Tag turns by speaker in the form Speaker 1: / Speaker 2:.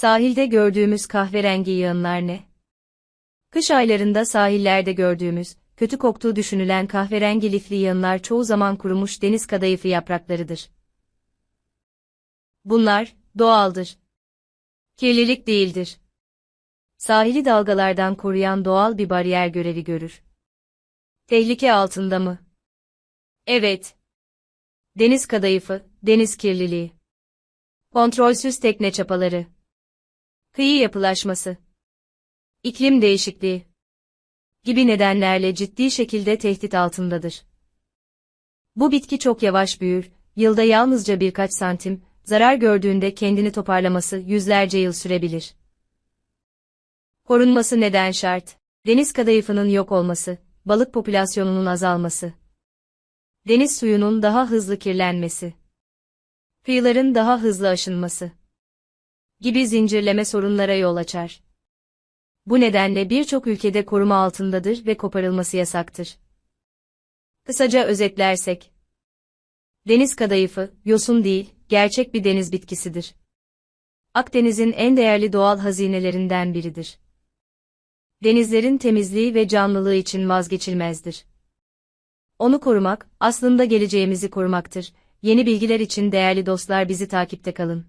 Speaker 1: Sahilde gördüğümüz kahverengi yığınlar ne? Kış aylarında sahillerde gördüğümüz, kötü koktuğu düşünülen kahverengi lifli yığınlar çoğu zaman kurumuş deniz kadayıfı yapraklarıdır. Bunlar, doğaldır. Kirlilik değildir. Sahili dalgalardan koruyan doğal bir bariyer görevi görür. Tehlike altında mı? Evet. Deniz kadayıfı, deniz kirliliği. Kontrolsüz tekne çapaları. Kıyı yapılaşması. İklim değişikliği. Gibi nedenlerle ciddi şekilde tehdit altındadır. Bu bitki çok yavaş büyür, yılda yalnızca birkaç santim, zarar gördüğünde kendini toparlaması yüzlerce yıl sürebilir. Korunması neden şart? Deniz kadayıfının yok olması, balık popülasyonunun azalması. Deniz suyunun daha hızlı kirlenmesi. Kıyıların daha hızlı aşınması. Gibi zincirleme sorunlara yol açar. Bu nedenle birçok ülkede koruma altındadır ve koparılması yasaktır. Kısaca özetlersek. Deniz kadayıfı, yosun değil, gerçek bir deniz bitkisidir. Akdeniz'in en değerli doğal hazinelerinden biridir. Denizlerin temizliği ve canlılığı için vazgeçilmezdir. Onu korumak, aslında geleceğimizi korumaktır. Yeni bilgiler için değerli dostlar bizi takipte kalın.